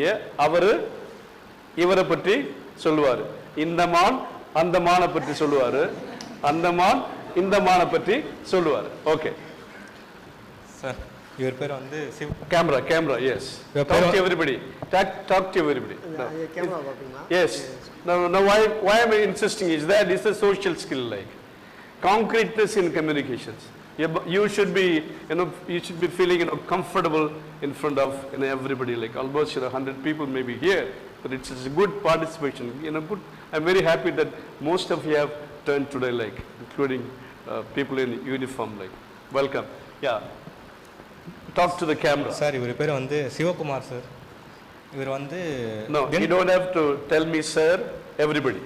படிங்க அவரு இவரை பற்றி சொல்லுவாரு. இந்த மான் அந்த மானை பற்றி சொல்லுவாரு. அந்த மான் இந்த மானை பற்றி சொல்லுவாரு. ஓகே சார் இவர் பேர் வந்து Shiv camera camera yes talk to everybody talk talk to everybody. Now, now why, why am I insisting? Is that it's a social skill like concreteness in communications. You bu- You should be, you know, you should be feeling, you know, comfortable in front of, you know, everybody, like almost, you know, hundred people may be here, but it's, it's a good participation, you know, good. I'm very happy that most of you have turned today, like, including uh, people in uniform, like, welcome. Yeah. Talk to the camera. Sir இவர் பேர் வந்து Sivakumar sir இவர் வந்து No, you திண்டு- don't have to tell me, sir, everybody.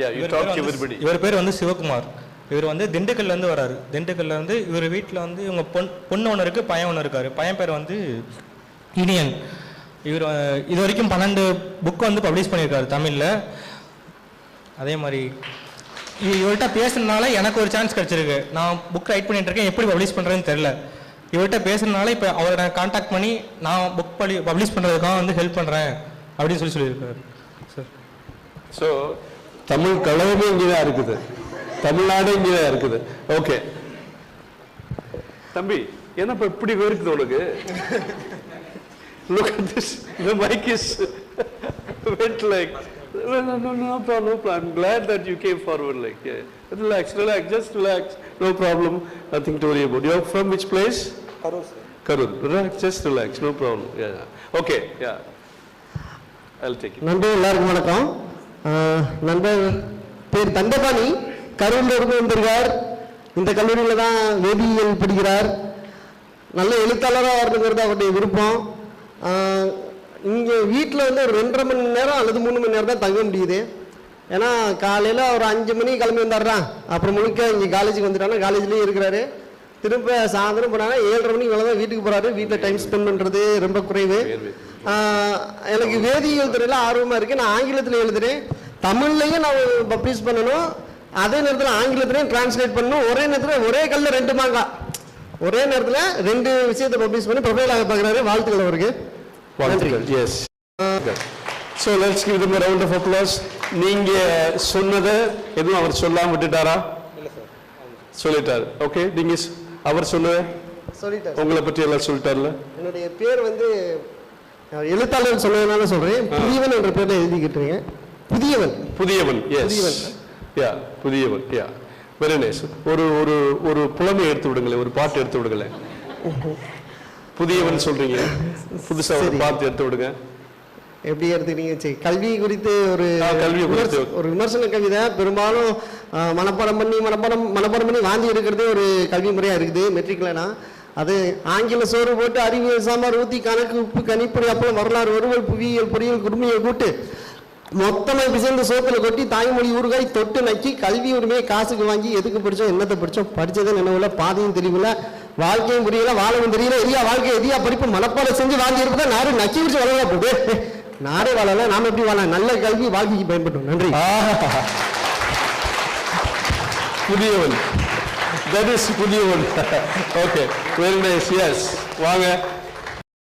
Yeah, you இவர் talk பேர் to வந்து- everybody. இவர் பேர் வந்து சிவகுமார் இவர் வந்து திண்டுக்கல்லேருந்து வராரு. திண்டுக்கல்லேருந்து இவர் வீட்டில் வந்து இவங்க பொன் பொண்ணு ஒன்று இருக்குது பையன் ஒன்று இருக்காரு. பையன் பேர் வந்து இனியன். இவர் இது வரைக்கும் பன்னெண்டு புக் வந்து பப்ளிஷ் பண்ணியிருக்காரு தமிழில். அதே மாதிரி இவர்கிட்ட பேசுனதுனால எனக்கு ஒரு சான்ஸ் கிடச்சிருக்கு. நான் புக் ரைட் பண்ணிட்டு இருக்கேன் எப்படி பப்ளிஷ் பண்ணுறதுன்னு தெரில இவர்கிட்ட பேசுனதுனால இப்போ அவரை நான் காண்டாக்ட் பண்ணி நான் புக் படி பப்ளிஷ் பண்ணுறதுக்காக வந்து ஹெல்ப் பண்ணுறேன் அப்படின்னு சொல்லி சொல்லியிருக்காரு. சார் ஸோ தமிழ் கலவுமே இங்கே தான் இருக்குது. தமிழ்நாடு இங்கே தான் இருக்குது ஓகே தம்பி என்னப்பா இப்படி வெறுக்குது உனக்கு look at this the mic is went like no no no no problem no problem i'm glad that you came forward like yeah relax relax just relax no problem nothing to worry about you're from which place karur relax just relax no problem yeah yeah. okay yeah i'll take it நண்பர் எல்லாருக்கும் வணக்கம் ஆஹ் நண்பர் பேர் தண்டபாணி கரூர்ல இருந்து வந்திருக்கார். இந்த கல்லூரியில் தான் வேதியியல் படிக்கிறார். நல்ல எழுத்தாளராக வரணுங்கிறது அவருடைய விருப்பம். இங்கே வீட்டில் வந்து ஒரு ரெண்டரை மணி நேரம் அல்லது மூணு மணி நேரம் தான் தங்க முடியுது. ஏன்னா காலையில் ஒரு அஞ்சு மணிக்கு கிளம்பி வந்துடுறான் அப்புறம் முழுக்க இங்கே காலேஜுக்கு வந்துட்டானா காலேஜ்லேயும் இருக்கிறாரு. திரும்ப சாயந்தரம் போனாங்க ஏழரை மணிக்கு மேலே தான் வீட்டுக்கு போகிறாரு வீட்டில் டைம் ஸ்பெண்ட் பண்ணுறது ரொம்ப குறைவு. எனக்கு வேதியியல் துறையில் ஆர்வமாக இருக்குது நான் ஆங்கிலத்தில் எழுதுறேன். தமிழ்லையும் நான் பப்ளிஷ் பண்ணணும். அதே நேரத்தில் ஆங்கிலத்திலையும் டிரான்ஸ்லேட் பண்ணணும் ஒரே நேரத்தில் ஒரே கல்லில் ரெண்டு மாங்கா ஒரே நேரத்தில் ரெண்டு விஷயத்தை பப்ளிஷ் பண்ணி ப்ரொஃபைல் ஆக பார்க்குறாரு வாழ்த்துக்கள் அவருக்கு. வாழ்த்துக்கள். Yes so let's give them round of applause நீங்க சொன்னதை எதுவும் அவர் சொல்லாம விட்டுட்டாரா? சொல்லிட்டாரு. ஓகே நீங்க ஸ்- அவர் சொன்னதை சொல்லிட்டார். உங்களை பற்றி எல்லாம் சொல்லிட்டார்ல? என்னுடைய பேர் வந்து எழுத்தாளர் சொன்னதுனால சொல்கிறேன் புதியவன் என்ற பேரில் எழுதிக்கிட்டுருங்க புதியவன். புதியவன். புதியவன். யா புதியவன் யா வெரி நைஸ் ஒரு ஒரு ஒரு புலமை எடுத்து விடுங்களேன் ஒரு பாட்டு எடுத்து விடுங்களேன். புதியவன் சொல்றீங்க. புதுசா ஒரு. பாட்டு எடுத்து விடுங்க. எப்படி எடுத்துக்கிட்டீங்க சரி கல்வி குறித்து ஒரு கல்வி ஒரு விமர்சன கவிதை பெரும்பாலும் மனப்பாடம் பண்ணி மனப்பாடம் மனப்பாடம் பண்ணி வாந்தி எடுக்கிறதே ஒரு கல்வி முறையாக இருக்குது மெட்ரிக்லனா அது ஆங்கில சோறு போட்டு அறிவியல் சாம்பார் ஊற்றி கணக்கு உப்பு கணிப்பொறி அப்பளம் வரலாறு ஒருவல் புவியியல் பொறியியல் குடும்பியல் கூட்டு. மொத்தமாக பிசைந்து சோத்துல கொட்டி தாய்மொழி ஊறுகாய் தொட்டு நக்கி கல்வி உரிமையை காசுக்கு வாங்கி எதுக்கு படிச்சோம் என்னத்தை படிச்சோம் படிச்சதே நினைவுல பாதையும் தெரியல வாழ்க்கையும் புரியல வாழவும் தெரியல எரியா வாழ்க்கை எரியா படிப்பு மனப்பாடம் செஞ்சு வாங்கி இருப்பதா நாரு நக்கி பிடிச்சு வளரலாம் போகுது. நாரே வாழல நாம எப்படி வாழ நல்ல கல்வி வாழ்க்கைக்கு பயன்படும் நன்றி. Puthiyavan. That is Puthiyavan. Okay very nice yes வாங்க.